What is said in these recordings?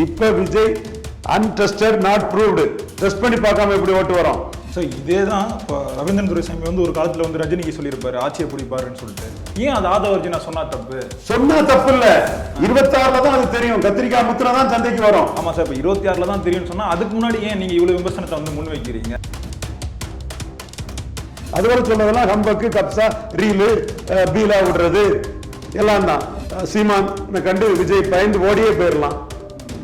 இப்ப Vijay untested not proved test பண்ணி பார்க்காம எப்படி ஓட்டு வரும்? ஸோ இதே தான் இப்போ ரவீந்திரன் துரைசாமி வந்து ஒரு காலத்தில் வந்து ரஜினிக்கு சொல்லியிருப்பாரு ஆட்சியை பிடிப்பாருன்னு சொல்லிட்டு. ஏன் அது ஆதவர்ஜினா சொன்னா தப்பு? சொன்னா தப்பு இல்ல இருபத்தாறுல தான் அது தெரியும். கத்திரிக்காய் முத்தினா தான் சந்தைக்கு வரும். ஆமாம் சார் இப்போ இருபத்தி ஆறில் தான் தெரியும்னு சொன்னால் அதுக்கு முன்னாடி ஏன் நீங்கள் இவ்வளோ விமர்சனத்தை வந்து முன் வைக்கிறீங்க? அதுவரை சொன்னதெல்லாம் ஹம்பக்கு கப்சா ரீலு பீலா விடுறது. எல்லாம் தான். சீமான் கண்டு விஜய் பயந்து ஓடியே போயிடலாம்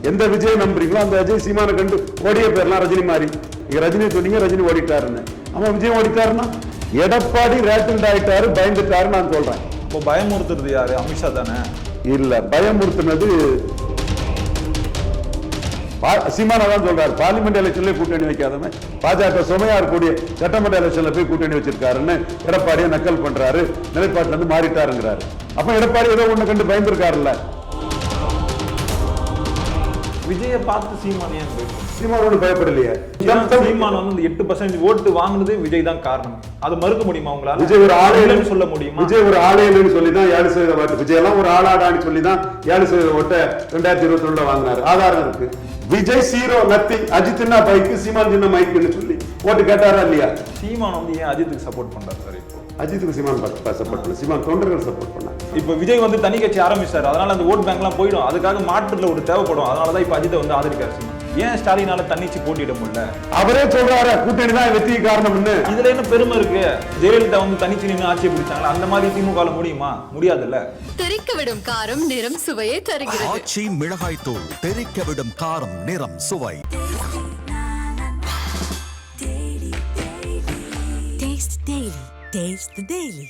எந்த விஜய் நம்புறீங்களோ அந்த விஜய் சீமானை கண்டு ஓடியே போயிடலாம் ரஜினி மாதிரி. நீங்க ரஜினி சொன்னீங்க ரஜினி ஓடிட்டாருன்னு. ஆமா விஜய் ஓடிட்டாருன்னா எடப்பாடி ரேட்டில்ட் ஆயிட்டாரு பயந்துட்டாரு நான் சொல்றேன். இப்போ பயமுறுத்துறது யாரு? அமித்ஷா தானே? இல்ல பயமுறுத்தினது சீமானா தான் சொல்றாரு. பார்லிமெண்ட் எலெக்ஷன்ல கூட்டணி வைக்காதவன் பாஜக சுமையா இருக்கக்கூடிய சட்டமன்ற எலெக்ஷன்ல போய் கூட்டணி வச்சிருக்காருன்னு எடப்பாடியை நக்கல் பண்றாரு. நிலைப்பாட்டுல இருந்து மாறிட்டாருங்கிறாரு. அப்ப எடப்பாடி ஏதோ ஒண்ணு கண்டு பயந்துருக்காருல்ல. விஜயை பார்த்து சீமான் ஏன் பயப்படுறாரு? சீமான் ஒண்ணு பயப்படலையே. சீமான் வந்து இந்த எட்டு பர்சன்ட் ஓட்டு வாங்குனது விஜய் தான் காரணம். அது மறுக்க முடியுமா உங்களால? விஜய் ஒரு ஆளே இல்லைன்னு சொல்ல முடியுமா? விஜய் ஒரு ஆளே இல்லைன்னு சொல்லி தான் ஏழு சதவீத ஓட்டு. விஜய் எல்லாம் ஒரு ஆளாடான்னு சொல்லி தான் ஏழு சதவீத ஓட்டை ரெண்டாயிரத்தி இருபத்தி ஒண்ணுல வாங்கினாரு. ஆதாரம் இருக்கு. விஜய் சீரோ நத்திங் அஜித் என்ன பைக்கு சீமான் சின்ன மைக்குன்னு சொல்லி ஓட்டு கேட்டாரா இல்லையா? சீமான் வந்து ஏன் அஜித்துக்கு சப்போர்ட் பண்றாரு? சார் இப்போ அஜித்துக்கு சீமான் சப்போர்ட் பண்ணல சீமான் தொண்டர்கள் சப்போர்ட் பண்ணாங்க இப்போ விஜய் வந்து தனி கட்சி ஆரம்பிச்சாரு. அதனால அந்த ஓட் பேங்க்லாம் போயிடும். அதுக்காக மாற்றுல ஒரு தேவைப்படும். அதனால தான் இப்போ அஜித்தை வந்து ஆதரிக்காரு சீமான். ஏன் ஸ்டாலினால தன்னிச்சு போட்டியிட முடியல? அவரே சொல்றாரு கூட்டணி தான் வெற்றிக்கு காரணம்னு. இதுல என்ன பெருமை இருக்கு? ஜெயலலிதா வந்து தனிச்சு நின்று ஆட்சியை பிடிச்சாங்களா? அந்த மாதிரி திமுக முடியுமா? முடியாதுல்ல? தெறிக்க விடும் காரம் நிறம் சுவையை தருகிறது. ஆச்சி மிளகாய் தூள் தெறிக்க விடும் காரம் நிறம் சுவை. Taste Daily. Daily.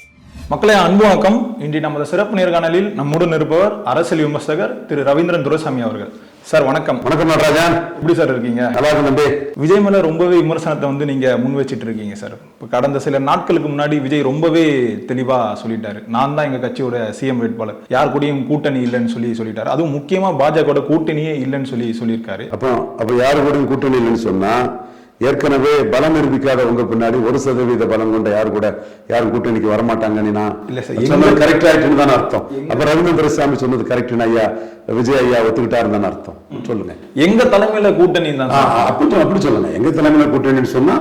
மக்களே அன்பு வணக்கம். இன்று நமது சிறப்பு நேர்காணலில் நம்முடன் இருப்பவர் அரசியல் விமர்சகர் திரு ரவீந்திரன் துரைசாமி அவர்கள். சார் வணக்கம். வணக்கம் நடராஜன். எப்படி சார் இருக்கீங்க? நல்லா இருக்கும் தம்பி. விஜய் மேல ரொம்பவே விமர்சனத்தை வந்து நீங்க முன் வச்சிட்டு இருக்கீங்க சார். இப்போ கடந்த சில நாட்களுக்கு முன்னாடி விஜய் ரொம்பவே தெளிவா சொல்லிட்டாரு. நான் தான் எங்க கட்சியோட சிஎம் வேட்பாளர். யார் கூடயும் கூட்டணி இல்லைன்னு சொல்லி சொல்லிட்டாரு. அதுவும் முக்கியமா பாஜகவோட கூட்டணியே இல்லைன்னு சொல்லி சொல்லியிருக்காரு. அப்போ அப்ப யாரு கூட கூட்டணி இல்லைன்னு சொன்னா ஏற்கனவே பலம் நிரூபிக்காத உங்க பின்னாடி ஒரு சதவீத பலம் கொண்ட யாரு கூட யாரும் கூட்டணிக்கு வரமாட்டாங்கன்னு நான் சொன்னது கரெக்ட் ஆயிட்டுன்னு தானே அர்த்தம். அப்ப ரவீந்திர சாமி சொன்னது கரெக்ட்னு ஐயா விஜய் ஐயா ஒத்துக்கிட்டாருன்னு தானே அர்த்தம். சொல்லுங்க. எங்க தலைமையில கூட்டணி அப்படி அப்படி சொல்லுங்க. எங்க தலைமையில கூட்டணின்னு சொன்னா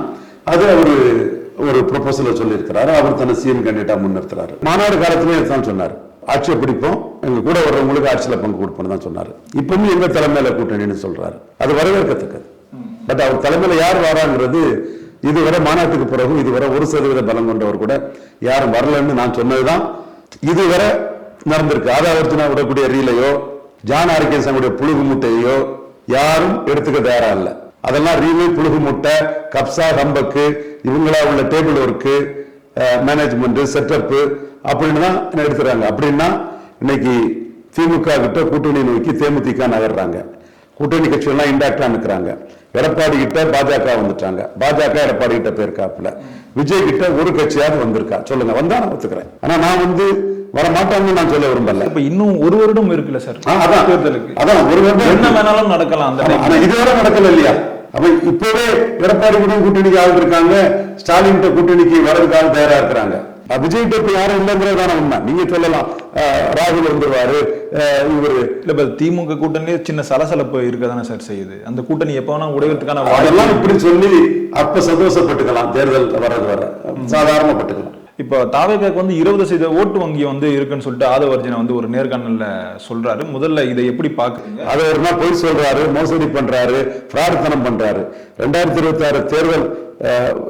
அது அவரு ஒரு ப்ரொபோசல சொல்லியிருக்கிறாரு. அவர் தன்னை சிஎம் கேண்டிடேட்டா முன்னிறுத்துறாரு. மாநாடு காலத்திலேயே தான் சொன்னாரு. ஆட்சியை பிடிப்போம். எங்க கூட வர்றவங்களுக்கு ஆட்சியில பங்கு கொடுப்போம்னு தான் சொன்னாரு. இப்பவும் எங்க தலைமையில கூட்டணின்னு சொல்றாரு. அது வரவேற்கத்தக்கது. பட் அவர் தலைமையில யார் வராங்கிறது இதுவரை மாநாட்டுக்கு பிறகு இதுவரை ஒரு சதவீத பலம் கொண்டவர் கூட யாரும் வரலன்னு நான் சொன்னதுதான். இதுவரை நடந்திருக்கு. ஆதாவர்ஜனா விடக்கூடிய ரீலையோ ஜான் ஆரோக்கியசாமியுடைய புழுகு முட்டையோ யாரும் எடுத்துக்க தயாரா இல்லை. அதெல்லாம் ரீலு புழுகு முட்டை கப்சா ரம்பக்கு இவங்களா உள்ள டேபிள் ஒர்க்கு மேனேஜ்மெண்ட் செட்டப்பு அப்படின்னு தான் எடுத்துறாங்க அப்படின்னா இன்னைக்கு திமுக கிட்ட கூட்டணி நோக்கி தேமுதிக நகர்றாங்க கூட்டணி கட்சிகள்லாம் இன்டாக்டா நிற்கிறாங்க எடப்பாடி கிட்ட பாஜக வந்துட்டாங்க. பாஜக எடப்பாடி கிட்ட போயிருக்காப்புல. விஜய் கிட்ட ஒரு கட்சியாவது வந்திருக்கா? சொல்லுங்க. வந்தா நான் ஒத்துக்கிறேன். ஆனா நான் வந்து வர மாட்டாங்கன்னு நான் சொல்ல விரும்பல. இப்ப இன்னும் ஒரு வருடம் இருக்குல்ல சார்? அதான். தேர்தலுக்கு. அதான் ஒரு வருடம் என்ன வேணாலும் நடக்கலாம் அந்த. ஆனா இதுவரை நடக்கல இல்லையா? அப்ப இப்பவே எடப்பாடி கூட கூட்டணிக்கு ஆள் இருக்காங்க. ஸ்டாலின் கிட்ட கூட்டணிக்கு வரதுக்கு ஆள் தயாரா இருக்கிறாங்க. விஜய் கிட்ட இப்ப யாரும் இல்லைங்கிறதான உண்மை. நீங்க சொல்லலாம். ராகுல் வந்துருவாரு. இவரு. இல்ல திமுக கூட்டணியே சின்ன சலசலப்பு இருக்க தானே சார் செய்யுது. அந்த கூட்டணி எப்ப வேணா வாய்ப்பு அதெல்லாம் இப்படி சொல்லி அப்ப சந்தோஷப்பட்டுக்கலாம். தேர்தல் வர்றது வர. சாதாரணப்பட்டுக்கலாம் இப்போ தாவேகாக்கு வந்து இருபது சதவீத ஓட்டு வங்கி வந்து இருக்குன்னு சொல்லிட்டு ஆதவர்ஜினா வந்து ஒரு நேர்காணல்ல சொல்றாரு. முதல்ல இதை எப்படி பாக்குறீங்க நாள் பொய் சொல்றாரு மோசடி பண்றாரு பிரார்த்தனம் பண்றாரு. ரெண்டாயிரத்தி இருபத்தி ஆறு தேர்தல்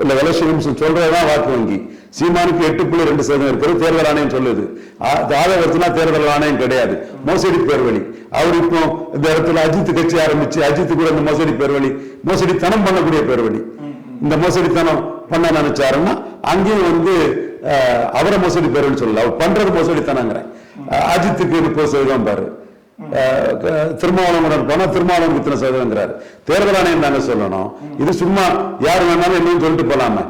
இல்ல வளர்ச்சியும் சொல்றதுதான் வாக்கு வங்கி. சீமானுக்கு எட்டு புள்ளி ரெண்டு சதவீதம் இருக்கிறது தேர்தல் ஆணையம் சொல்லுது. ஆதவர்த்தினா தேர்தல் ஆணையம் கிடையாது. மோசடி பேர்வழி. அவர் இப்போ இந்த இடத்துல அஜித் கட்சி ஆரம்பிச்சு அஜித் கூட இந்த மோசடி பேர்வழி மோசடித்தனம் பண்ணக்கூடிய பேர்வழி. இந்த மோசடித்தனம் பண்ண நினைச்சாருன்னா அங்கேயும் வந்து அஹ், அவரை மோசடி பேர்வழி சொல்லல. அவர் பண்றது மோசடித்தனங்கிறேன். அஹ், அஜித்துக்கு முப்பது சதவீதம் பாரு. அஹ் போனா திருமாவளவன் இத்தனை சதவீதங்கிறாரு தேர்தல் ஆணையம் தாங்க சொல்லணும். இது சும்மா யார் வேணாலும் என்னன்னு சொல்லிட்டு போலாமே.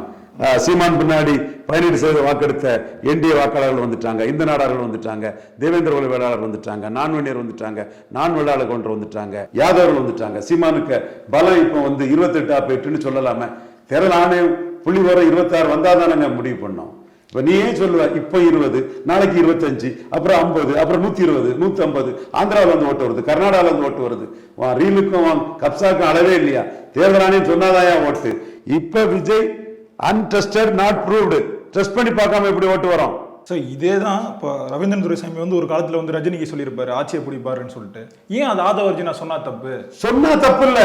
சீமான் பின்னாடி பதினெட்டு சதவீத வாக்கெடுத்த என்டிஏ வாக்காளர்கள் வந்துட்டாங்க இந்த நாடார்கள் வந்துட்டாங்க தேவேந்திர குல வேளாளர் வந்துட்டாங்க நான்வெண்ணியர் வந்துட்டாங்க நான் வேளாளர் கொண்டு வந்துட்டாங்க யாதவர்கள் வந்துட்டாங்க. சீமானுக்கு பலம் இப்போ வந்து இருபத்தெட்டா போயிட்டுன்னு சொல்லலாமே. தேர்தல் ஆணையம் புள்ளி வர இருபத்தாறு வந்தாதானங்க முடிவு பண்ணோம். இப்ப நீ ஏன் சொல்லுவ இப்ப இருபது நாளைக்கு இருபத்தஞ்சு அப்புறம் ஐம்பது அப்புறம் நூத்தி இருபது நூத்தி ஐம்பது ஆந்திராவில இருந்து ஓட்டு வருது கர்நாடகால இருந்து ஓட்டு வருது. வா ரீலுக்கும் உன் கப்சாக்கும் அளவே இல்லையா? தேர்தல் ஆணையம் சொன்னாதாயா ஓட்டு? இப்ப Vijay untested not proved test பண்ணி பார்க்காம எப்படி ஓட்டு வரோம்? ஸோ இதே தான் இப்போ ரவீந்திரன் துரைசாமி வந்து ஒரு காலத்தில் வந்து ரஜினிக்கு சொல்லியிருப்பாரு ஆட்சியை பிடிப்பாருன்னு சொல்லிட்டு. ஏன் அது ஆதவர்ஜினா சொன்னா தப்பு? சொன்னா தப்பு இல்ல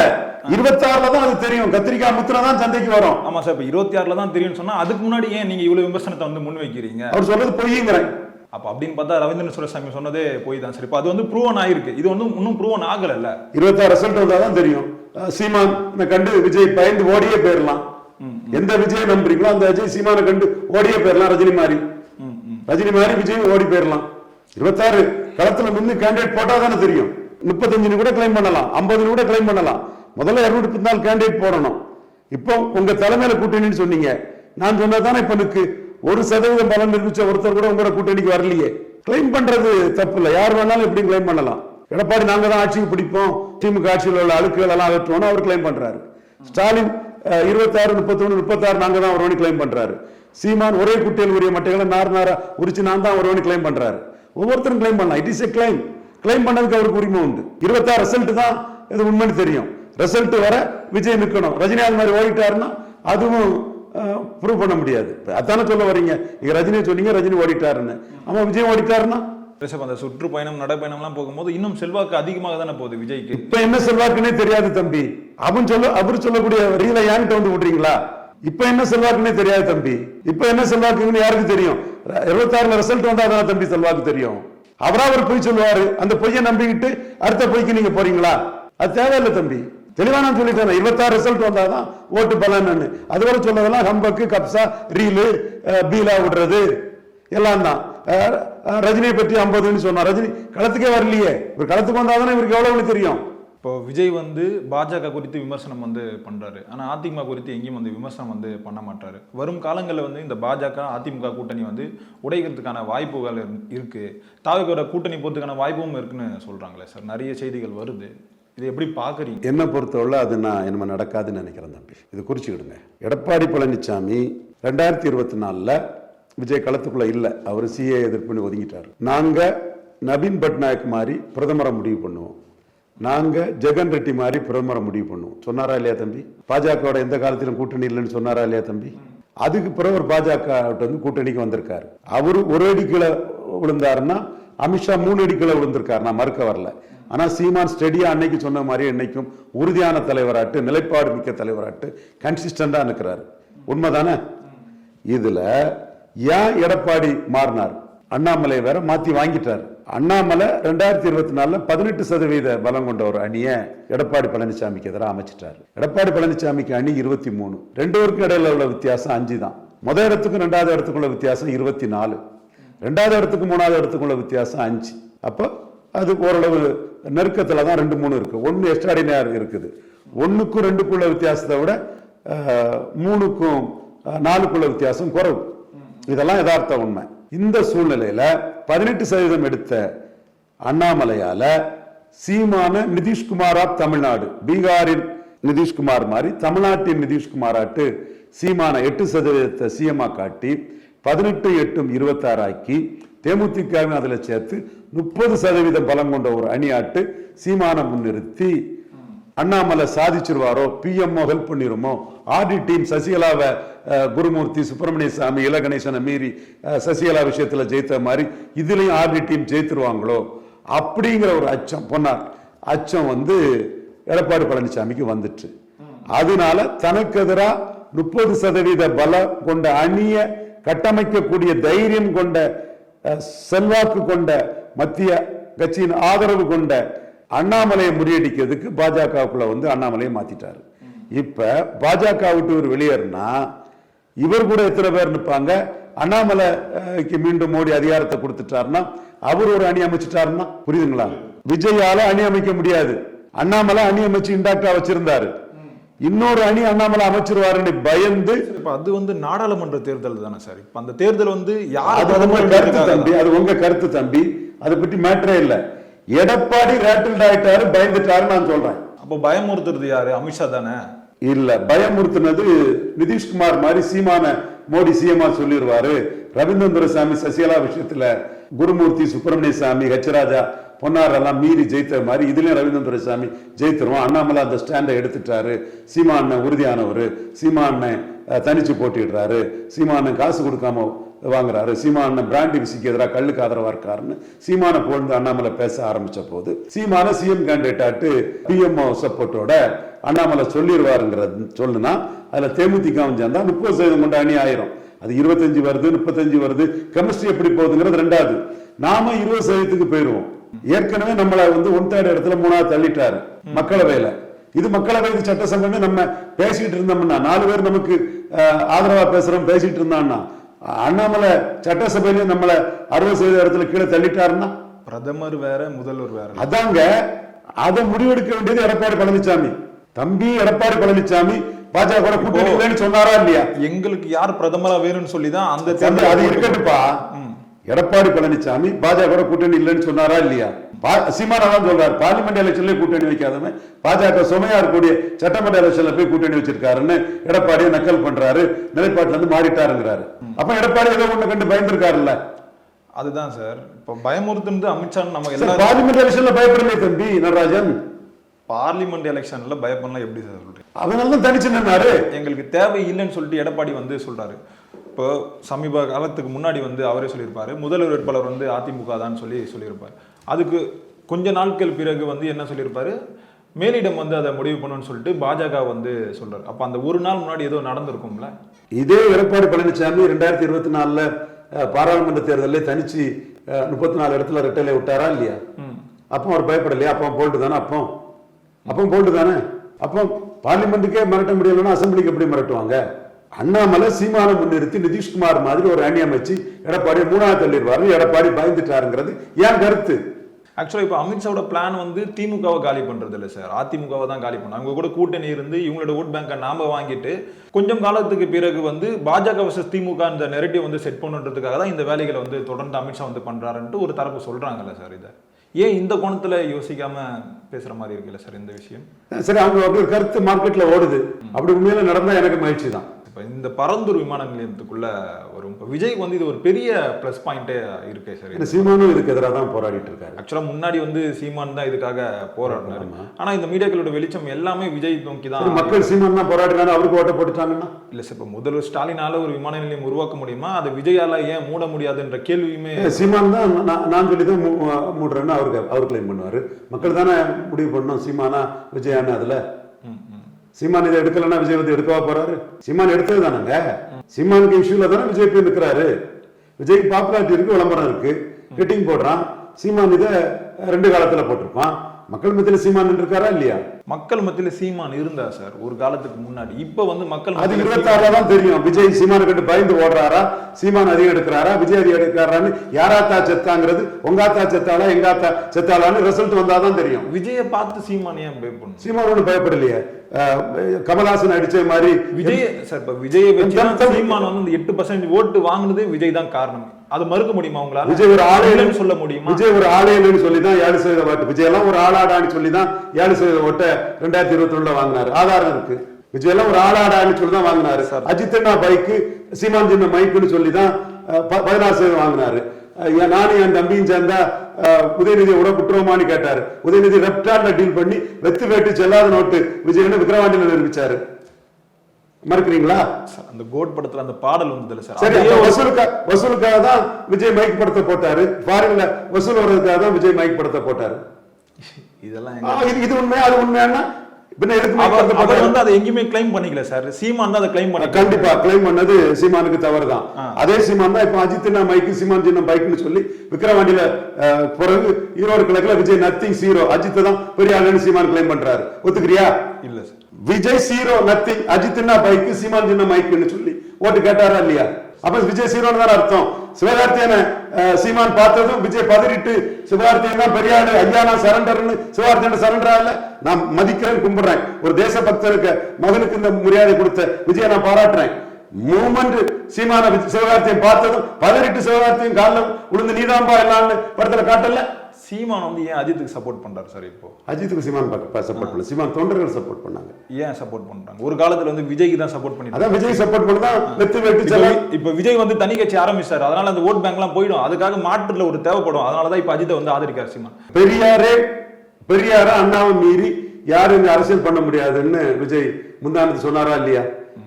இருபத்தாறுல தான் அது தெரியும். கத்திரிக்காய் முத்தினா தான் சந்தைக்கு வரும். ஆமா சார் இப்போ இருபத்தி ஆறில் தான் தெரியும்னு சொன்னா அதுக்கு முன்னாடி ஏன் நீங்க இவ்வளவு விமர்சனத்தை வந்து முன் வைக்கிறீங்க அவர் சொல்றது பொய்யுங்கிறேன் அப்போ அப்படின்னு பார்த்தா ரவீந்திரன் துரைசாமி சொன்னதே போய் தான் சரி. இப்போ அது வந்து ப்ரூவன் ஆயிருக்கு. இது வந்து இன்னும் ப்ரூவன் ஆகலைல்ல. இருபத்தாறு ரிசல்ட் வந்தா தான் தெரியும். சீமான் கண்டு விஜய் பயந்து ஓடியே போயிடலாம் எந்த விஜய் நம்புறீங்களோ அந்த விஜய் சீமானை கண்டு ஓடியே போயிடலாம் ரஜினி மாதிரி ரஜினி மாதிரி விஜய் ஓடி போயிடலாம் இருபத்தாறு களத்துல நின்று கேண்டிடேட் போட்டா தானே தெரியும். முப்பத்தஞ்சுன்னு கூட கிளைம் பண்ணலாம். ஐம்பதுன்னு கூட கிளைம் பண்ணலாம். முதல்ல இருநூத்தி பத்து நாள் கேண்டிடேட் போடணும். இப்போ உங்க தலைமையில கூட்டணின்னு சொன்னீங்க. நான் சொன்னதானே இப்ப எனக்கு ஒரு சதவீதம் பலன் நிரூபிச்ச ஒருத்தர் கூட உங்களோட கூட்டணிக்கு வரலையே. கிளைம் பண்றது தப்பு இல்லை. யார் வேணாலும் எப்படி கிளைம் பண்ணலாம். எடப்பாடி நாங்க தான் ஆட்சிக்கு பிடிப்போம். திமுக ஆட்சியில் உள்ள அழுக்குகள் எல்லாம் அகற்றுவோம்னு அவர் கிளைம் பண்றாரு. ஸ்டாலின் இருபத்தாறு முப்பத்தொன்னு முப்பத்தாறு நாங்க தான் வருவோம்னு கிளைம் பண்றாரு. சீமான் ஒரே குட்டியில் உரிய மட்டைகளை நார் நாரா உரிச்சு நான் தான் வருவேன்னு கிளைம் பண்றாரு. ஒவ்வொருத்தரும் கிளைம் பண்ணலாம். It is a claim claim பண்ணதுக்கு அவருக்கு உரிமை உண்டு. இருபத்தாறு ரிசல்ட் தான் இது உண்மைன்னு தெரியும். ரிசல்ட் வர விஜய் நிற்கணும் ரஜினி அது மாதிரி ஓடிட்டாருன்னா அதுவும் ப்ரூவ் பண்ண முடியாது. அதானே சொல்ல வர்றீங்க நீங்க ரஜினியை சொன்னீங்க ரஜினி ஓடிட்டாருன்னு. ஆமா விஜய் ஓடிட்டாருன்னா? ரிஷப் அந்த சுற்றுப்பயணம் நடைப்பயணம்லாம் போகும்போது இன்னும் செல்வாக்கு அதிகமாக தானே போகுது விஜய்க்கு? இப்ப என்ன செல்வாக்குன்னே தெரியாது தம்பி. அவன் சொல்ல அவர் சொல்லக்கூடிய ரீல ஏன்ட்டு வந்து விடுறீங்களா? இப்ப என்ன செல்வாக்குன்னே தெரியாது தம்பி. இப்ப என்ன செல்வாக்குன்னு யாருக்கு தெரியும்? இருபத்தாறுல ரிசல்ட் வந்தா தானே தம்பி செல்வாக்கு தெரியும். அவரா அவர் பொய் சொல்லுவாரு. அந்த பொய்யை நம்பிக்கிட்டு அடுத்த பொய்க்கு நீங்க போறீங்களா? அது தேவையில்லை தம்பி. தெளிவா நான் சொல்லிட்டேன். இருபத்தாறு ரிசல்ட் வந்தாதான் ஓட்டு பலன்னு. அதுவரை சொன்னதெல்லாம் ஹம்பக்கு கப்சா ரீலு பீலா விடுறது. எல்லாம் தான். ரஜினியை பற்றி ஐம்பதுன்னு சொன்னா ரஜினி களத்துக்கே வரலையே. இவர் களத்துக்கு வந்தாதானே இவருக்கு எவ்வளவுன்னு தெரியும். இப்போ விஜய் வந்து பாஜக குறித்து விமர்சனம் வந்து பண்ணுறாரு ஆனால் அதிமுக குறித்து எங்கேயும் வந்து விமர்சனம் வந்து பண்ண மாட்டாரு. வரும் காலங்களில் வந்து இந்த பாஜக அதிமுக கூட்டணி வந்து உடைக்கிறதுக்கான வாய்ப்புகள் இரு- இருக்கு. தாவகோட கூட்டணி போகிறதுக்கான வாய்ப்பும் இருக்குன்னு சொல்கிறாங்களே சார். நிறைய செய்திகள் வருது. இது எப்படி பார்க்குறீங்க? என்னை பொறுத்தவரை அது நான் என்ன நடக்காதுன்னு நினைக்கிறேன் தம்பி. இது குறிச்சுக்கிடுங்க. எடப்பாடி பழனிசாமி ரெண்டாயிரத்தி இருபத்தி நாலில் விஜய் களத்துக்குள்ளே இல்லை. அவர் சிஏ எதிர்ப்புன்னு ஒதுங்கிட்டார். நாங்கள் நவீன் பட்நாயக் மாதிரி பிரதமரை முடிவு பண்ணுவோம். நாங்க ஜெகன் ரெட்டி மாதிரி பிரதமரை முடிவு பண்ணுவோம். சொன்னாரா இல்லையா தம்பி? பாஜகவோட எந்த காலத்திலும் கூட்டணி இல்லைன்னு சொன்னாரா இல்லையா தம்பி? அதுக்கு பிறகு ஒரு பாஜக வந்து கூட்டணிக்கு வந்திருக்காரு. அவரு ஒரு அடிக்கல விழுந்தாருன்னா அமித்ஷா மூணு அடிக்கல விழுந்திருக்காரு. நான் மறுக்க வரல. ஆனா சீமான் ஸ்டெடியா அன்னைக்கு சொன்ன மாதிரி என்னைக்கும் உறுதியான தலைவராட்டு நிலைப்பாடு மிக்க தலைவராட்டு கன்சிஸ்டண்டா நிற்கிறாரு உண்மைதானே? இதுல ஏன் எடப்பாடி மாறினார்? அண்ணாமலை வேற மாத்தி வாங்கிட்டார். அண்ணாமலை ரெண்டாயிரத்தி இருபத்தி நாலுல பதினெட்டு சதவீத பலம் கொண்ட ஒரு அணியை எடப்பாடி பழனிசாமிக்கு எதிராக அமைச்சிட்டார். எடப்பாடி பழனிசாமிக்கு அணி இருபத்தி மூணு. ரெண்டு பேருக்கும் இடையில உள்ள வித்தியாசம் அஞ்சு தான். முதல் இடத்துக்கும் ரெண்டாவது இடத்துக்குள்ள வித்தியாசம் இருபத்தி நாலு. ரெண்டாவது இடத்துக்கு மூணாவது இடத்துக்குள்ள வித்தியாசம் அஞ்சு. அப்போ அது ஓரளவு நெருக்கத்தில் தான் ரெண்டு மூணு இருக்கு. ஒன்று எக்ஸ்ட்ராடினர் இருக்குது. ஒன்றுக்கும் ரெண்டுக்குள்ள வித்தியாசத்தை விட மூணுக்கும் நாலுக்குள்ள வித்தியாசம் குறவு. இதெல்லாம் யதார்த்த உண்மை. இந்த சூழ்நிலையில பதினெட்டு சதவீதம் எடுத்த அண்ணாமலையால சீமான நிதிஷ்குமாரா தமிழ்நாடு. பீகாரின் நிதிஷ்குமார் மாதிரி தமிழ்நாட்டின் நிதிஷ்குமாராட்டு சீமான எட்டு சதவீதத்தை சீமா காட்டி பதினெட்டு எட்டும் இருபத்தாறாக்கி ஆக்கி அதில் சேர்த்து முப்பது சதவீதம் பலம் கொண்ட ஒரு அணியாட்டு சீமான முன்னிறுத்தி அண்ணாமலை சாதிச்சிருவாரோ பிஎம்ஓ ஹெல்ப் பண்ணிருமோ? ஆடிட் டீம் சசிகலாவை குருமூர்த்தி சுப்பிரமணிய சாமி இலகணேசனை மீறி சசிகலா விஷயத்துல ஜெயித்த மாதிரி இதுலயும் ஆடிட் டீம் ஜெயித்துருவாங்களோ? அப்படிங்கிற ஒரு அச்சம். பொன்னார் அச்சம் வந்து எடப்பாடி பழனிசாமிக்கு வந்துச்சு அதனால தனக்கு எதிராக முப்பது சதவீத பலம் கொண்ட அணிய கட்டமைக்கக்கூடிய தைரியம் கொண்ட அஹ், செல்வாக்கு கொண்ட மத்திய கட்சியின் ஆதரவு கொண்ட அண்ணாமலையை முறியடிக்கிறதுக்கு பாஜகவுக்குள்ள வந்து அண்ணாமலையை மாத்திட்டாரு. இப்ப பாஜக விட்டு இவர் வெளியேறினா இவர் கூட எத்தனை பேர் நிற்பாங்க? அண்ணாமலைக்கு மீண்டும் மோடி அதிகாரத்தை கொடுத்துட்டாருன்னா அவர் ஒரு அணி அமைச்சிட்டாருன்னா புரியுதுங்களா? விஜயால அணி அமைக்க முடியாது. அண்ணாமலை அணி அமைச்சு இண்டாக்டா வச்சிருந்தாரு. இன்னொரு அணி அண்ணாமலை அமைச்சிருவாருன்னு பயந்து இப்போ அது வந்து நாடாளுமன்ற தேர்தல் தானே சார்? இப்போ அந்த தேர்தல் வந்து யார் அது உங்க கருத்து தம்பி அதை பற்றி மேட்டரே இல்ல. எடப்பாடி ரேட்டில்ட் ஆயிட்டாரு பயந்துட்டாரு நான் சொல்றேன். அப்போ பயமுறுத்துறது யாரு? அமித்ஷா தானே? இல்ல பயமுறுத்தினது நிதிஷ்குமார் மாதிரி சீமான மோடி சிஎம்ஆ சொல்லிடுவாரு ரவீந்திரன் துரைசாமி சசிகலா விஷயத்துல குருமூர்த்தி சுப்பிரமணிய சாமி ஹெச்ராஜா பொன்னார் எல்லாம் மீறி ஜெயித்த மாதிரி இதுலயும் ரவீந்திரன் துரைசாமி ஜெயித்துருவோம் அண்ணாமலை அந்த ஸ்டாண்டை எடுத்துட்டாரு. சீமா அண்ணன் உறுதியானவர். சீமா அண்ணன் தனிச்சு போட்டிடுறாரு சீமா அண்ணன் காசு கொடுக்காம வாங்குறாரு. சீமான அண்ணன் பிராண்டி விசிக்கு எதிராக கல்லுக்கு ஆதரவா இருக்காருன்னு சீமான புகழ்ந்து அண்ணாமலை பேச ஆரம்பிச்ச போது சீமான சிஎம் கேண்டிடேட்டாட்டு பிஎம்ஓ சப்போர்ட்டோட அண்ணாமலை சொல்லிடுவாருங்கிறது சொல்லுனா அதுல தேமுதிகவும் சேர்ந்தா முப்பது சதவீதம் கொண்ட அணி ஆயிரும். அது இருபத்தஞ்சு வருது முப்பத்தஞ்சு வருது கெமிஸ்ட்ரி எப்படி போகுதுங்கிறது ரெண்டாவது. நாம இருபது சதவீதத்துக்கு போயிருவோம். ஏற்கனவே நம்மளை வந்து ஒன் தேர்ட் இடத்துல மூணாவது தள்ளிட்டாரு. மக்களவையில. இது மக்களவை இது சட்டசபைன்னு நம்ம பேசிட்டு இருந்தோம்னா நாலு பேர் நமக்கு ஆதரவா பேசுறோம் பேசிட்டு இருந்தான்னா அண்ணாமலை சட்டசபையில நம்மளை அறுபது சதவீத இடத்துல கீழே தள்ளிட்டாருன்னா? பிரதமர் வேற முதல்வர் வேற. அதாங்க அதை முடிவெடுக்க வேண்டியது எடப்பாடி பழனிசாமி தம்பி எடப்பாடி பழனிசாமி பாஜக கூட கூட்டணி இல்லைன்னு சொன்னாரா இல்லையா? எங்களுக்கு யார் பிரதமரா வேணும்னு சொல்லி தான் அந்த தம்பி, அது தேர்தல் இருக்கட்டும்பா எடப்பாடி பழனிசாமி பாஜக கூட கூட்டணி இல்லைன்னு சொன்னாரா இல்லையா? சீமானா தான் சொல்றாரு பார்லிமெண்ட் எலெக்ஷன்ல கூட்டணி வைக்காதவன் பாஜக சுமையா இருக்கக்கூடிய சட்டமன்ற எலெக்ஷன்ல போய் கூட்டணி வச்சிருக்காருன்னு எடப்பாடியை நக்கல் பண்றாரு நிலைப்பாட்டுல இருந்து மாறிட்டாருங்கிறாரு. அப்ப எடப்பாடி ஏதோ ஒண்ணு கண்டு பயந்துருக்காருல்ல? அதுதான் சார். இப்போ பயமுறுத்துனது அமித்ஷா நம்ம சார், எல்லாரும் பார்லிமெண்ட் எலெக்ஷன்ல பயப்படலையே தம்பி நடராஜன். பார்லிமெண்ட் எலெக்ஷன்ல பயப்படலாம் எப்படி சார் சொல்றீங்க? அதனால தான் தனிச்சு நின்னாரு. எங்களுக்கு தேவை இல்லைன்னு சொல்லிட்டு எடப்பாடி வந்து சொல்றாரு. இப்போ சமீப காலத்துக்கு முன்னாடி வந்து அவரே சொல்லியிருப்பாரு முதல்வர் வேட்பாளர் வந்து அதிமுக தான் சொல்லி சொல்லியிருப்பாரு. அதுக்கு கொஞ்ச நாட்கள் பிறகு வந்து என்ன சொல்லியிருப்பாரு மேலிடம் வந்து அதை முடிவு பண்ணணும்னு சொல்லிட்டு பாஜக வந்து சொல்றாரு. அப்ப அந்த ஒரு நாள் முன்னாடி ஏதோ நடந்திருக்கும்ல? இதே எடப்பாடி பழனிசாமி ரெண்டாயிரத்தி இருபத்தி நாலுல பாராளுமன்ற தேர்தலில் தனிச்சு முப்பத்தி நாலு இடத்துல ரெட்டையில விட்டாரா இல்லையா? அப்போ அவர் பயப்படலையா? அப்போ போல்டு தானே அப்போ? அப்போ போல்டு தானே? அப்போ பார்லிமெண்ட்டுக்கே மிரட்ட முடியலன்னா அசம்பிளிக்கு எப்படி மிரட்டுவாங்க? அண்ணாமலை சீமான முன்னிறுத்தி நிதிஷ்குமார் மாதிரி ஒரு அணி அமைச்சு எடப்பாடி மூணாவது தள்ளிடுவாரு. எடப்பாடி பயந்துட்டாருங்கிறது ஏன் கருத்து? ஆக்சுவலாக இப்போ அமித்ஷாவோட பிளான் வந்து திமுகவை காலி பண்றது இல்லை சார். அதிமுகவை தான் காலி பண்ணாங்க அவங்க கூட கூட்டணி இருந்து இவங்களோட ஓட் பேங்கை நாம வாங்கிட்டு கொஞ்சம் காலத்துக்கு பிறகு வந்து பாஜக வர்சஸ் திமுக இந்த நெரட்டிவ் வந்து செட் பண்ணுன்றதுக்காக தான் இந்த வேலைகளை வந்து தொடர்ந்து அமித்ஷா வந்து பண்றாருன்ட்டு ஒரு தரப்பு சொல்றாங்கல்ல சார் இதை. ஏன் இந்த கோணத்துல யோசிக்காம பேசுற மாதிரி இருக்குல்ல சார் இந்த விஷயம்? சரி அவங்க அப்படி ஒரு கருத்து மார்க்கெட்ல ஓடுது. அப்படி உண்மையில நடந்தா எனக்கு மகிழ்ச்சி தான். இப்போ இந்த பரந்தூர் விமான நிலையத்துக்குள்ள வரும். இப்போ விஜய்க்கு வந்து இது ஒரு பெரிய ப்ளஸ் பாயிண்டே இருக்கே சார். இந்த சீமானும் இதுக்கு எதிராக தான் போராடிட்டு இருக்காரு. ஆக்சுவலாக முன்னாடி வந்து சீமான் தான் இதுக்காக போராடினாரு. ஆனா இந்த மீடியாக்களோட வெளிச்சம் எல்லாமே விஜய் நோக்கி தான் மக்கள் சீமான் தான் போராடினாலும் அவருக்கு ஓட்ட போட்டுட்டாங்கன்னா? இல்ல சார் இப்போ முதல்வர் ஸ்டாலினால ஒரு விமான நிலையம் உருவாக்க முடியுமா? அதை விஜயால ஏன் மூட முடியாதுன்ற கேள்வியுமே சீமான் தான் நான் சொல்லி தான் மூடுறேன்னு அவருக்கு அவர் கிளைம் பண்ணுவாரு. மக்கள் தானே முடிவு பண்ணணும் சீமானா விஜயான்னு அதுல? சீமான் இதை எடுக்கலன்னா விஜய் வந்து எடுக்கவா போறாரு? சீமான் எடுத்தது தானங்க? சீமானுக்கு இஷ்யூல தானே விஜய் போய் நிற்கிறாரு விஜய்க்கு பாப்புலாரிட்டி இருக்கு விளம்பரம் இருக்கு. ஹிட்டிங் போடுறான். சீமான் இதை ரெண்டு காலத்துல போட்டிருப்பான். மக்கள் மத்தியில சீமான் இருக்காரா இல்லையா? மக்கள் மத்தியில சீமான் இருந்தா சார் ஒரு காலத்துக்கு முன்னாடி. இப்ப வந்து மக்கள் அது இருபத்தாறுல தான் தெரியும். விஜய் சீமான கண்டு பயந்து ஓடுறாரா? சீமான் அதிகம் எடுக்கிறாரா? விஜய் அதிகம் எடுக்கிறாரான்னு யாராத்தா செத்தாங்கிறது உங்காத்தா செத்தாளா எங்காத்தா செத்தாளான்னு ரிசல்ட் வந்தாதான் தெரியும். விஜய பார்த்து சீமான் ஏன் பயப்படணும்? சீமான் ஒன்றும் பயப்படலையே. கமல்ஹாசன் அடிச்ச மாதிரி விஜய் சார் இப்ப விஜயை சீமான் வந்து இந்த எட்டு பர்சன்ட் ஓட்டு வாங்குனதே விஜய் தான் காரணம். அது மறுக்க முடியுமா உங்களால? விஜய் ஒரு ஆளே இல்லைன்னு சொல்ல முடியுமா? விஜய் ஒரு ஆளே இல்லைன்னு சொல்லி தான் ஏழு சதவீத ஓட்டு. விஜய் எல்லாம் ஒரு ஆளாடான்னு சொல்லி தான் ஏழு சதவீத ஓட்டை ரெண்டாயிரத்தி இருபத்தி ஒண்ணுல வாங்கினாரு. ஆதாரம் இருக்கு. விஜய் எல்லாம் ஒரு ஆளாடான்னு சொல்லி தான் வாங்கினாரு அஜித் அண்ணா பைக்கு சீமான் சின்ன மைக்குன்னு சொல்லி தான் பதினாறு சதவீதம் வாங்கினாரு. நானும் என் தம்பியும் சேர்ந்தா அஹ், உதயநிதி உட விட்டுருவோமான்னு கேட்டாரு. உதயநிதி ரெப்டான்ல டீல் பண்ணி வெத்து வேட்டு செல்லாத நோட்டு விஜயன்னு விக்ரவாண்டியில நிரூபிச்சாரு. மறுக்கிறீங்களா? அந்த கோட் படத்துல அந்த பாடல் வந்ததுல சார். சரி வசூலுக்கா வசூலுக்காக தான் விஜய் மைக் படத்தை போட்டாரு. ஃபாரின்ல வசூல் வர்றதுக்காக தான் விஜய் மைக் படத்தை போட்டாரு. இதெல்லாம் இது உண்மையா? அது உண்மையானா அவர்? வந்து அதை எங்கேயுமே கிளைம் பண்ணிக்கல சார் சீமான் தான் அதை கிளைம் பண்ணி கண்டிப்பா கிளைம் பண்ணது சீமானுக்கு தவறுதான். ஆ. அதே சீமான் தான் இப்ப அஜித் அண்ணா மைக்கு சீமான் சின்ன பைக்னு சொல்லி விக்ரவாண்டியில பிறகு ஈரோடு கிழக்குல விஜய் நத்திங் சீரோ அஜித் தான் பெரிய ஆளுன்னு சீமான் கிளைம் பண்றாரு. ஒத்துக்கிறியா? இல்ல சார் விஜய் சீரோ நத்திங் அஜித்னா பைக்கு சீமான் சின்ன மைக்குன்னு சொல்லி ஓட்டு கேட்டாரா இல்லையா? அப்ப விஜய் சீரோன்னு தான் அர்த்தம். சிவகார்த்தியனை சீமான் பார்த்ததும் விஜய் பதறிட்டு சிவகார்த்தியன் தான் பெரியாடு ஐயா நான் சரண்டர்னு சிவகார்த்தியன் சரண்டரா இல்ல? நான் மதிக்கிறேன் கும்பிடுறேன். ஒரு தேச பக்தருக்கு மகனுக்கு இந்த மரியாதை கொடுத்த விஜயை நான் பாராட்டுறேன். மூமெண்ட் சீமான விஜய் சிவகார்த்தியன் பார்த்ததும் பதறிட்டு சிவகார்த்தியன் காலில் விழுந்து நீதாம்பா இல்லான்னு படத்துல காட்டல? சீமான் வந்து ஏன் அஜித்துக்கு சப்போர்ட் பண்றாரு சார் இப்போ? அஜித்துக்கு சீமான் சப்போர்ட் பண்ணல. சீமான் தொண்டர்கள் சப்போர்ட் பண்ணாங்க. ஏன் சப்போர்ட் பண்றாங்க? ஒரு காலத்துல வந்து விஜய்க்கு தான் சப்போர்ட் பண்ணிட்டு அதான் விஜய் சப்போர்ட் பண்ணதான் வெத்து வெட்டு இப்ப செல்லாம் வி- இப்ப விஜய் வந்து தனி கட்சி ஆரம்பிச்சாரு. அதனால அந்த ஓட் பேங்க்லாம் போயிடும். அதுக்காக மாற்றுல ஒரு தேவைப்படும். அதனாலதான் இப்ப அஜித்தை வந்து ஆதரிக்காரு சீமான். பெரியாரே பெரியார அண்ணாவை மீறி யாரும் இங்க அரசியல் பண்ண முடியாதுன்னு விஜய் முந்தானத்து சொன்னாரா இல்லையா?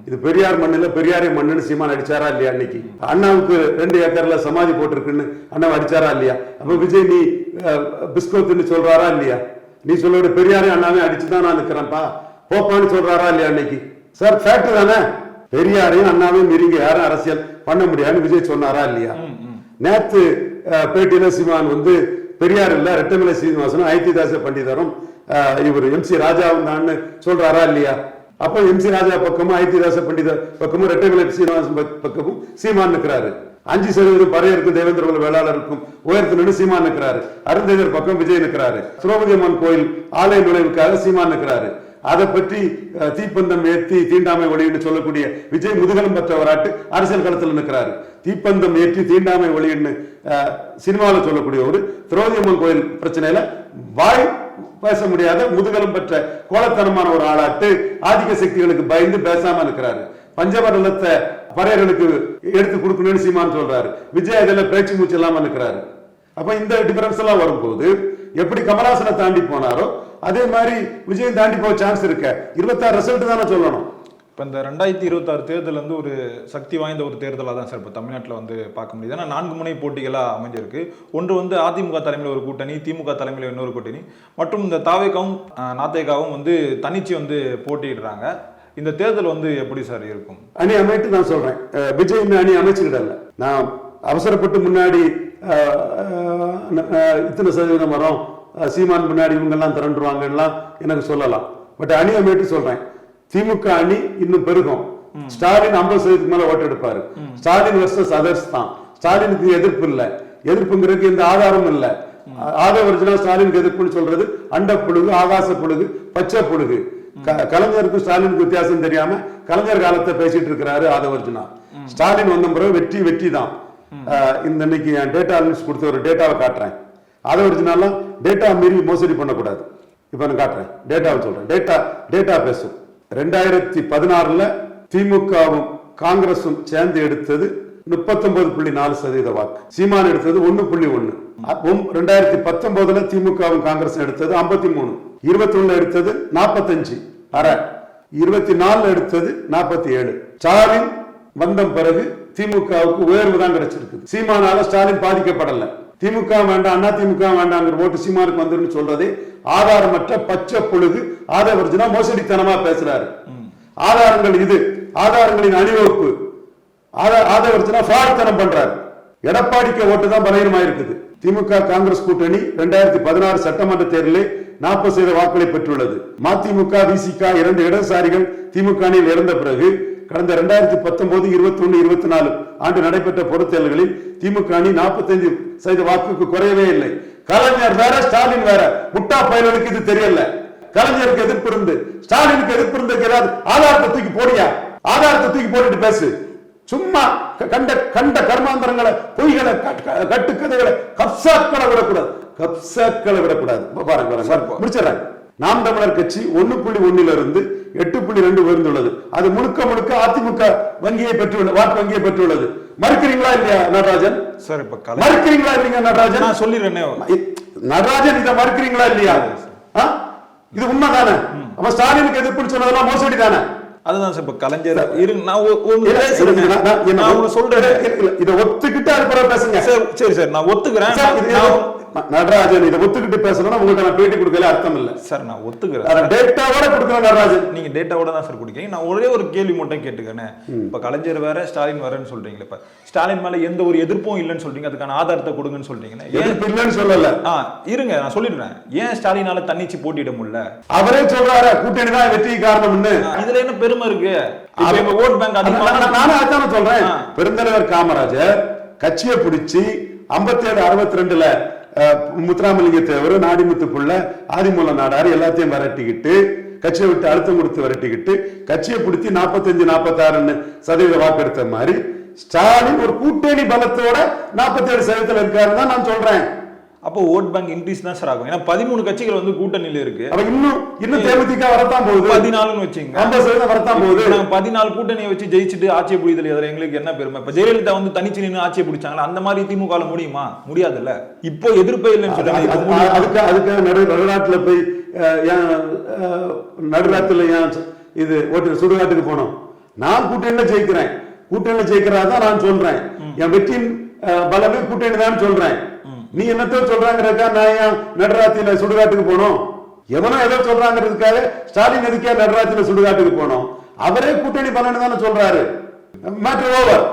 இது பெரியார் மண்ணுல பெரியாரே மண்ணுன்னு சீமான் அடிச்சாரா இல்லையா அன்னைக்கு அண்ணாவுக்கு ரெண்டு ஏக்கர்ல சமாதி போட்டிருக்குன்னு அண்ணாவை அடிச்சாரா இல்லையா? அப்ப விஜய் நீ பிஸ்கோத்துன்னு சொல்றாரா இல்லையா? நீ சொல்லோட பெரியாரே அண்ணாவே அடிச்சுதான் நான் நிக்கிறேன்ப்பா போப்பான்னு சொல்றாரா இல்லையா அன்னைக்கு? சார் ஃபேக்ட் தானே? பெரியாரையும் அண்ணாவையும் மீறிங்க யாரும் அரசியல் பண்ண முடியாதுன்னு விஜய் சொன்னாரா இல்லையா? நேத்து பேட்டியில சீமான் வந்து பெரியார் இல்ல ரெட்டமலை சீனிவாசனும் ஐத்திதாச பண்டிதரும் இவர் எம் சி ராஜாவும் தான் சொல்றாரா இல்லையா? அப்ப எம் சி ராஜா பக்கமும் ஐத்திதாச பண்டிதர் பக்கமும் ரெட்டமலை சீனிவாசன் பக்- பக்கமும் சீமான் நிற்கிறாரு அஞ்சு சதவீதம் பறையருக்கும் தேவேந்திர வேளாளர் இருக்கும் உயர்த்து நின்று சீமான் நிற்கிறாரு. அருந்ததியர் பக்கம் விஜய் நிற்கிறாரு. திரௌபதி அம்மன் கோயில் ஆலய நுழைவுக்காக சீமான் நிற்கிறாரு. அதை பற்றி தீப்பந்தம் ஏற்றி தீண்டாமை ஒளின்னு சொல்லக்கூடிய விஜய் முதுகலம் பெற்றவராட்டு அரசியல் களத்தில் நிற்கிறாரு. தீப்பந்தம் ஏற்றி தீண்டாமை ஒளின்னு சினிமாவில் சொல்லக்கூடிய ஒரு திரௌதியம்மன் கோயில் பிரச்சனையில வாய் பேச முடியாத முதுகலம் பெற்ற கோலத்தனமான ஒரு ஆளாட்டு ஆதிக்க சக்திகளுக்கு பயந்து பேசாம இருக்கிறாரு பஞ்சமண்டலத்தை பறையர்களுக்கு எடுத்து கொடுக்கணும்னு சீமான் சொல்றாரு. விஜய் அதில் பேச்சு மூச்சு இல்லாமல் இருக்கிறாரு அப்ப இந்த டிஃபரன்ஸ் எல்லாம் வரும்போது எப்படி கமலாசனை தாண்டி போனாரோ அதே மாதிரி விஜயம் தாண்டி போக சான்ஸ் இருக்க. இருபத்தாறு ரிசல்ட் தானே சொல்லணும். இப்போ இந்த ரெண்டாயிரத்தி இருபத்தாறு தேர்தல் வந்து ஒரு சக்தி வாய்ந்த ஒரு தேர்தலாக தான் சார் இப்போ தமிழ்நாட்டில் வந்து பார்க்க முடியுது. ஏன்னா நான்கு முனை போட்டிகளாக அமைஞ்சிருக்கு. ஒன்று வந்து அதிமுக தலைமையில் ஒரு கூட்டணி திமுக தலைமையில் இன்னொரு கூட்டணி. மற்றும் இந்த தாவேக்காவும் நாத்தேகாவும் வந்து தனிச்சு வந்து போட்டியிடுறாங்க. இந்த தேர்தல் வந்து எப்படி சார் இருக்கும்? அணி அமைட்டு நான் சொல்றேன். விஜய் இன்னும் அணி அமைச்சுக்கிடல நான் அவசரப்பட்டு முன்னாடி இத்தனை சதவீதம் வரும். சீமான் முன்னாடி இவங்கெல்லாம் திரண்டுருவாங்கலாம் எனக்கு சொல்லலாம். பட் அணி அமைட்டு சொல்றேன். திமுக அணி இன்னும் பெருகும். ஸ்டாலின் ஐம்பது சதவீதத்துக்கு மேல ஓட்டு எடுப்பாரு. ஸ்டாலின் வர்சஸ் அதர்ஸ் தான். ஸ்டாலினுக்கு எதிர்ப்பு இல்ல. எதிர்ப்புங்கிறதுக்கு எந்த ஆதாரமும் இல்ல. ஆதவர்ஜனா ஸ்டாலினுக்கு எதிர்ப்புன்னு சொல்றது அண்ட புழுகு ஆகாச புழுகு பச்சை புழுகு கலைஞருக்கும் ஸ்டாலினுக்கு வித்தியாசம் தெரியாம கலைஞர் காலத்தை பேசிட்டு இருக்கிறாரு ஆதவர்ஜுனா. ஸ்டாலின் வந்த பிறகு வெற்றி வெற்றி தான். இந்த இன்னைக்கு என் டேட்டா அனலிஸ்ட் கொடுத்த ஒரு டேட்டாவை காட்டுறேன். ஆதவர்ஜுனாலாம் டேட்டா மீறி மோசடி பண்ணக்கூடாது. இப்ப நான் காட்டுறேன். டேட்டாவை சொல்றேன். டேட்டா டேட்டா பேசும். ரெண்டாயிரத்தி பதினாறுல திமுகவும் காங்கிரசும் சேர்ந்து எடுத்தது முப்பத்தொன்பது புள்ளி நாலு சதவீத வாக்கு. சீமான் எடுத்தது ஒன்னு புள்ளி ஒன்னு. ரெண்டாயிரத்தி பத்தொன்பதுல திமுகவும் காங்கிரஸ் எடுத்தது ஐம்பத்தி மூணு. இருபத்தி ஒண்ணு எடுத்தது நாற்பத்தஞ்சு அரை இருபத்தி நாலு எடுத்தது நாற்பத்தி ஏழு ஸ்டாலின் வந்த பிறகு திமுகவுக்கு உயர்வு தான் கிடைச்சிருக்கு சீமானால ஸ்டாலின் பாதிக்கப்படல. திமுக வேண்டாம் அண்ணா திமுக வேண்டாங்கிற ஓட்டு சீமானுக்கு வந்துருன்னு சொல்றதே ஆதாரமற்ற பச்சை பொழுது ஆதவர்ஜனா மோசடித்தனமா பேசுறாரு. ஆதாரங்கள் இது. ஆதாரங்களின் அணிவகுப்பு. ஆதா- ஆதவர்ஜனா ஃப்ராட்தனம் பண்றாரு. எடப்பாடிக்கு ஓட்டு தான் பலகீனமாயிருக்குது. திமுக காங்கிரஸ் கூட்டணி ரெண்டாயிரத்தி பதினாறு சட்டமன்ற தேர்தலில் நாற்பது சதவீத வாக்குகளை பெற்றுள்ளது. மதிமுக விசிக இரண்டு இடதுசாரிகள் திமுக இறந்த பிறகு கடந்த ரெண்டாயிரத்தி பத்தொன்பது இருபத்தி ஒன்னு இருபத்தி நாலு ஆண்டு நடைபெற்ற பொதுத் தேர்தல்களில் திமுக அணி நாற்பத்தைந்து சதவீத வாக்குக்கு குறையவே இல்லை. கலைஞர் வேற ஸ்டாலின் வேற. முட்டா பயலுக்கு இது தெரியல. கலைஞருக்கு எதிர்ப்பு இருந்து ஸ்டாலினுக்கு எதிர்ப்பு இருந்து ஏதாவது ஆதாரத்தை தூக்கி போடியா ஆதாரத்தை தூக்கி போட்டுட்டு பேசு. சும்மா க- கண்ட கண்ட கர்மாந்தரங்களை பொய்களை கட்- கட்டுக்கதைகளை கப்சாக்களை விடக்கூடாது. கப்சாக்களை விடக்கூடாது. பாருங்க பாருங்க முடிச்சிடறேன் நாம் தமிழர் கட்சி ஒன்னு புள்ளி ஒண்ணுல இருந்து எட்டு புள்ளி ரெண்டு உயர்ந்துள்ளது. அது முழுக்க முழுக்க அதிமுக வங்கியை பெற்றுள்ளது வாக்கு வங்கியை பெற்றுள்ளது மறுக்கிறீங்களா இல்லையா நடராஜன்? சார் இப்போ மறுக்கிறீங்களா இல்லையா நடராஜன்? நான் சொல்லிடுறேனே நடராஜன் இதை மறுக்கிறீங்களா இல்லையா? இது உண்மைதானே? அப்ப ஸ்டாலினுக்கு எதிர்ப்புன்னு சொன்னதெல்லாம் மோசடி தானே அதுதான் சார் இப்போ கலைஞர் நான் ஒ- ஒண்ணு இல்ல, பேசுறேங்க. இல்ல, நான் என்ன- நான் ஒண்ணு சொல்றேன். இதை ஒத்துக்கிட்டு அது பிறகு பேசுங்க. சார் சரி சார் நான் ஒத்துக்கிறேன். நடராஜன் இதை ஒத்துக்கிட்டு பேசணும்னா உங்கள்ட்ட நான் பேட்டி கொடுக்கல அர்த்தம் இல்ல. சார் நான் ஒத்துக்கிறேன். டேட்டாவோட கொடுக்குறேன் நடராஜன். நீங்க டேட்டாவோட தான் சார் குடிக்கிறீங்க. நான் ஒரே ஒரு கேள்வி மட்டும் கேட்டுக்கிறேன். இப்ப கலைஞர் வேற ஸ்டாலின் வேறன்னு சொல்றீங்களே இப்ப ஸ்டாலின் மேல எந்த ஒரு எதிர்ப்பும் இல்லைன்னு சொல்றீங்க. அதுக்கான ஆதாரத்தை கொடுங்கன்னு சொல்றீங்களே. ஏன் இல்லைன்னு சொல்லல. ஆ இருங்க நான் சொல்லிடுறேன். ஏன் ஸ்டாலினால தன்னிச்சு போட்டியிட முடியல? அவரே சொல்றாரு கூட்டணி தான் வெற்றி காரணம்னு. இதுல என்ன பெருமை இருக்கு. ஓட் பேங்க் நானும் அதான சொல்றேன். ஆ. பெருந்தலைவர் காமராஜர் கட்சியை பிடிச்சி 57 அறுபத்தி ரெண்டுல முத்துராமலிங்க தேவர் நாடிமுத்து புள்ள ஆதிமூல நாடார் எல்லாத்தையும் விரட்டிக்கிட்டு கட்சியை விட்டு அழுத்தம் கொடுத்து விரட்டிக்கிட்டு கட்சியை பிடிச்சி 45 46 சதவீத வாக்கெடுத்த மாதிரி ஸ்டாலின் ஒரு கூட்டணி பலத்தோட 47 சதவீதத்துல இருக்காருன்னு தான் நான் சொல்றேன். அப்போ ஓட் பேங்க் இன்க்ரீஸ் தான் சார் ஆகும். ஏன்னா பதிமூணு கட்சிகள் வந்து கூட்டணியில இருக்கு. அப்ப இன்னும் இன்னும் தேமுதிக வரத்தான் போகுது. பதினாலுன்னு வச்சுங்க. ஐம்பது சதவீதம் வரத்தான் போகுது. நாங்க பதினாலு கூட்டணியை வச்சு ஜெயிச்சுட்டு ஆட்சியை பிடிதல் எதிர எங்களுக்கு என்ன பெருமை? இப்ப ஜெயலலிதா வந்து தனிச்சு நின்று ஆட்சியை பிடிச்சாங்களா? அந்த மாதிரி திமுக முடியுமா? முடியாதுல்ல. இப்போ எதிர்ப்பே இல்லைன்னு சொல்றாங்க? அதுக்கு அதுக்கு நடு நடுநாட்டுல போய் ஏன் நடுராத்துல ஏன் இது ஓட்டு சுடுகாட்டுக்கு போனோம்? நான் கூட்டணியில ஜெயிக்கிறேன். கூட்டணியில ஜெயிக்கிறதா நான் சொல்றேன். என் வெற்றியின் பலமே கூட்டணி தான் சொல்றேன். நீ என்னத்தோ சொல்றாங்கிறக்கா நான் ஏன் நடுராத்திரில சுடுகாட்டுக்கு போனோம்? எவனோ ஏதோ சொல்றாங்கிறதுக்காக ஸ்டாலின் எதுக்கே நடராத்திரியில சுடுகாட்டுக்கு போனோம்? அவரே கூட்டணி பலன்னு தானே சொல்றாரு. Matter over